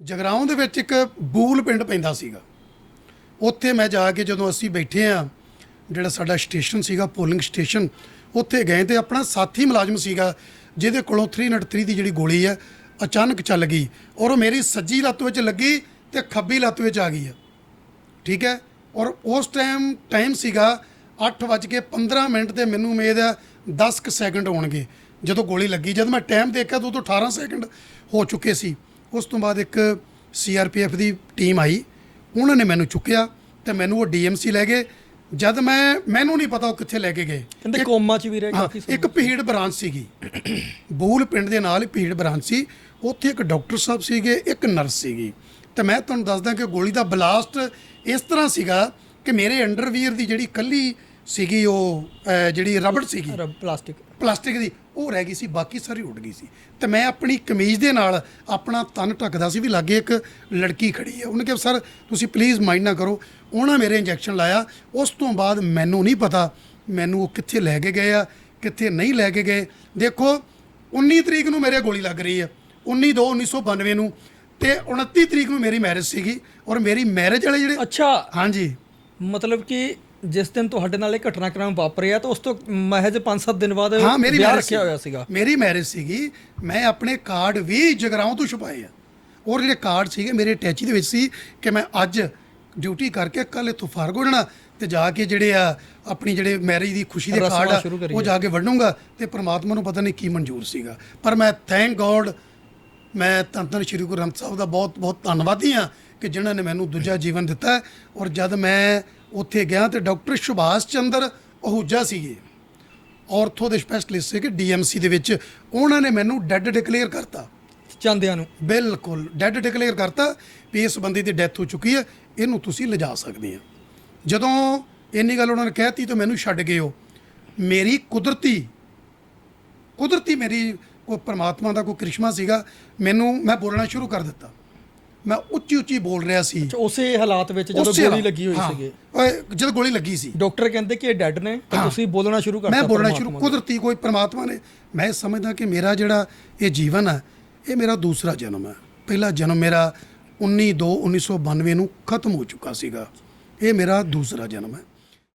ਜਗਰਾਉਂ ਦੇ ਵਿੱਚ ਇੱਕ ਬੂਲ ਪਿੰਡ ਪੈਂਦਾ ਸੀਗਾ। ਉੱਥੇ ਮੈਂ ਜਾ ਕੇ ਜਦੋਂ ਅਸੀਂ ਬੈਠੇ ਆ ਜਿਹੜਾ ਸਾਡਾ ਸਟੇਸ਼ਨ ਸੀਗਾ, ਪੋਲਿੰਗ ਸਟੇਸ਼ਨ, ਉੱਥੇ ਗਏ ਤੇ ਆਪਣਾ ਸਾਥੀ ਮੁਲਾਜ਼ਮ ਸੀਗਾ, ਜਿਹਦੇ ਕੋਲੋਂ 303 ਦੀ ਜਿਹੜੀ ਗੋਲੀ ਹੈ, ਅਚਾਨਕ ਚੱਲ ਗਈ ਔਰ ਉਹ ਮੇਰੀ ਸੱਜੀ ਲੱਤ ਵਿੱਚ ਲੱਗੀ ਤੇ ਖੱਬੀ ਲੱਤ ਵਿੱਚ ਆ ਗਈ ਹੈ। ਠੀਕ ਹੈ? ਔਰ ਉਸ ਟਾਈਮ ਟਾਈਮ ਸੀਗਾ 8:15 ਮਿੰਟ ਤੇ ਮੈਨੂੰ ਉਮੀਦ ਹੈ 10 ਕੁ ਸੈਕਿੰਡ ਹੋਣਗੇ ਜਦੋਂ ਗੋਲੀ ਲੱਗੀ, ਜਦ ਮੈਂ ਟਾਈਮ ਦੇਖਿਆ ਤਾਂ ਉਦੋਂ 18 ਸੈਕਿੰਡ ਹੋ ਚੁੱਕੇ ਸੀ। ਉਸ ਤੋਂ ਬਾਅਦ ਇੱਕ ਸੀਆਰਪੀਐਫ ਦੀ ਟੀਮ ਆਈ। ਉਹਨਾਂ ਨੇ ਮੈਨੂੰ ਚੁੱਕਿਆ ਤੇ ਮੈਨੂੰ ਉਹ ਡੀਐਮਸੀ ਲੈ ਗਏ। ਜਦ ਮੈਂ ਮੈਨੂੰ ਨਹੀਂ ਪਤਾ ਉਹ ਕਿੱਥੇ ਲੈ ਕੇ ਗਏ। ਕਹਿੰਦੇ ਕੋਮਾ ਚ ਵੀ ਰਹੇ ਕਾਫੀ ਇੱਕ ਭੀੜ ਬ੍ਰਾਂਚ ਸੀਗੀ। ਬੂਲ ਪਿੰਡ ਦੇ ਨਾਲ ਭੀੜ ਬ੍ਰਾਂਚ ਸੀ। ਉੱਥੇ ਇੱਕ ਡਾਕਟਰ ਸਾਹਿਬ ਸੀਗੇ ਇੱਕ ਨਰਸ ਸੀਗੀ। ਤੇ ਮੈਂ ਤੁਹਾਨੂੰ ਦੱਸਦਾ ਕਿ ਗੋਲੀ ਦਾ ਬਲਾਸਟ ਇਸ ਤਰ੍ਹਾਂ ਸੀਗਾ ਕਿ ਮੇਰੇ ਅੰਡਰਵੀਅਰ ਦੀ ਜਿਹੜੀ ਕੱਲੀ ਸੀਗੀ ਉਹ ਅਹ, ਜਿਹੜੀ ਰਬੜ ਸੀਗੀ। ਰ- ਪਲਾਸਟਿਕ। ਪਲਾਸਟਿਕ ਦੀ ਉਹ ਰਹਿ ਗਈ ਸੀ ਬਾਕੀ ਸਾਰੀ ਉੱਡ ਗਈ ਸੀ। ਤੇ ਮੈਂ ਆਪਣੀ ਕਮੀਜ਼ ਦੇ ਨਾਲ ਆਪਣਾ ਤਨ ਢੱਕਦਾ ਸੀ ਵੀ ਲਾਗੇ ਇੱਕ ਲੜਕੀ ਖੜੀ ਹੈ। ਉਹਨੇ ਕਿਹਾ ਸਰ ਤੁਸੀਂ ਪਲੀਜ਼ ਮਾਈਂਡ ਨਾ ਕਰੋ। ਉਹਨਾਂ ਮੇਰੇ ਇੰਜੈਕਸ਼ਨ ਲਾਇਆ। ਉਸ ਤੋਂ ਬਾਅਦ ਮੈਨੂੰ ਨਹੀਂ ਪਤਾ ਮੈਨੂੰ ਉਹ ਕਿੱਥੇ ਲੈ ਕੇ ਗਏ ਆ ਕਿੱਥੇ ਨਹੀਂ ਲੈ ਕੇ ਗਏ। ਦੇਖੋ 19 ਤਰੀਕ ਨੂੰ ਮੇਰੇ ਗੋਲੀ ਲੱਗ ਰਹੀ ਹੈ। 19 2 1992 ਨੂੰ। ਤੇ 29 ਤਰੀਕ ਨੂੰ ਮੇਰੀ ਮੈਰਿਜ ਸੀਗੀ ਔਰ ਮੇਰੀ ਮੈਰਿਜ ਵਾਲੇ ਜਿਹੜੇ ਅੱਛਾ। ਹਾਂਜੀ। ਮਤਲਬ ਕਿ ਜਿਸ ਦਿਨ ਤੁਹਾਡੇ ਨਾਲ ਇਹ ਘਟਨਾਕ੍ਰਮ ਵਾਪਰਿਆ ਤਾਂ ਉਸ ਤੋਂ ਮਹਿਜ 5-7 ਦਿਨ ਬਾਅਦ ਹਾਂ ਮੇਰੀ ਵਿਆਹ ਮੈਰਿਜ ਰੱਖਿਆ ਹੋਇਆ ਸੀਗਾ। ਮੇਰੀ ਮੈਰਿਜ ਸੀਗੀ। ਮੈਂ ਆਪਣੇ ਕਾਰਡ ਵੀ ਜਗਰਾਉਂ ਤੋਂ ਛਪਾਏ ਆ। ਔਰ ਜਿਹੜੇ ਕਾਰਡ ਸੀਗੇ ਮੇਰੇ ਅਟੈਚੀ ਦੇ ਵਿੱਚ ਸੀ ਕਿ ਮੈਂ ਅੱਜ ਡਿਊਟੀ ਕਰਕੇ ਕੱਲ ਇੱਥੋਂ ਫਾਰਗ ਹੋ ਜਾਣਾ ਤੇ ਜਾ ਕੇ ਜਿਹੜੇ ਆ ਆਪਣੀ ਜਿਹੜੇ ਮੈਰਿਜ ਦੀ ਖੁਸ਼ੀ ਦੇ ਕਾਰਡ ਆ। ਉਹ ਜਾ ਕੇ ਵੰਡੂੰਗਾ ਤੇ ਪ੍ਰਮਾਤਮਾ ਨੂੰ ਪਤਾ ਨਹੀਂ ਕੀ ਮਨਜ਼ੂਰ ਸੀਗਾ। ਪਰ ਮੈਂ ਥੈਂਕ ਗੋਡ ਮੈਂ ਧੰਨ ਸ਼੍ਰੀ ਗੁਰੂ ਗ੍ਰੰਥ ਸਾਹਿਬ ਦਾ ਬਹੁਤ ਬਹੁਤ ਧੰਨਵਾਦੀ ਹਾਂ ਕਿ ਜਿਨ੍ਹਾਂ ਨੇ ਮੈਨੂੰ ਦੂਜਾ ਜੀਵਨ ਦਿੱਤਾ। ਔਰ ਜਦ ਮੈਂ ਉੱਥੇ ਗਿਆ ਤੇ ਡਾਕਟਰ ਸੁਭਾਸ਼ ਚੰਦਰ ਅਹੂਜਾ ਸੀਗੇ। ਆਰਥੋ ਦੇ ਸਪੈਸ਼ਲਿਸਟ ਸੀਗੇ ਡੀਐਮਸੀ ਦੇ ਵਿੱਚ। ਉਹਨਾਂ ਨੇ ਮੈਨੂੰ ਡੈੱਡ ਡਿਕਲੇਅਰ ਕਰਤਾ। ਚਾਹੁੰਦਿਆਂ ਨੂੰ। ਬਿਲਕੁਲ ਡੈੱਡ ਡਿਕਲੇਅਰ ਕਰਤਾ ਵੀ ਇਸ ਬੰਦੇ ਦੀ ਡੈਥ ਹੋ ਚੁੱਕੀ ਹੈ ਇਹਨੂੰ ਤੁਸੀਂ ਲਿਜਾ ਸਕਦੇ ਆ। ਜਦੋਂ ਇੰਨੀ ਗੱਲ ਉਹਨਾਂ ਨੇ ਕਹਿਤੀ ਤਾਂ ਮੈਨੂੰ ਛੱਡ ਗਏ ਉਹ। ਮੇਰੀ ਕੁਦਰਤੀ ਕੁਦਰਤੀ ਮੇਰੀ ਕੋਈ ਪ੍ਰਮਾਤਮਾ ਦਾ ਕੋਈ ਕ੍ਰਿਸ਼ਮਾ ਸੀਗਾ ਮੈਨੂੰ ਮੈਂ ਬੋਲਣਾ ਸ਼ੁਰੂ ਕਰ ਦਿੱਤਾ। ਮੈਂ ਉੱਚੀ ਉੱਚੀ ਬੋਲ ਰਿਹਾ ਸੀ। ਅੱਛਾ, ਉਸੇ ਹਾਲਾਤ ਵਿੱਚ ਜਦੋਂ ਉਸੇ ਗੋਲੀ ਲੱਗੀ ਹੋਈ ਹਾਂ। ਸੀਗੇ। ਓਏ, ਜਦੋਂ ਗੋਲੀ ਲੱਗੀ ਸੀ। ਡਾਕਟਰ ਕਹਿੰਦੇ ਕਿ ਇਹ ਡੈੱਡ ਨੇ ਤੇ ਤੁਸੀਂ ਬੋਲਣਾ ਸ਼ੁਰੂ ਕਰਤਾ ਮੈਂ ਬੋਲਣਾ ਸ਼ੁਰੂ। ਕੁਦਰਤੀ ਕੋਈ ਪ੍ਰਮਾਤਮਾ ਨੇ। ਮੈਂ ਸਮਝਦਾ ਕਿ ਮੇਰਾ ਜਿਹੜਾ ਇਹ ਜੀਵਨ ਹੈ ਇਹ ਮੇਰਾ ਦੂਸਰਾ ਜਨਮ ਹੈ ਪਹਿਲਾ ਜਨਮ ਮੇਰਾ 19 2 1992 ਨੂੰ ਖਤਮ ਹੋ ਚੁੱਕਾ ਸੀਗਾ। ਇਹ ਮੇਰਾ ਦੂਸਰਾ ਜਨਮ ਹੈ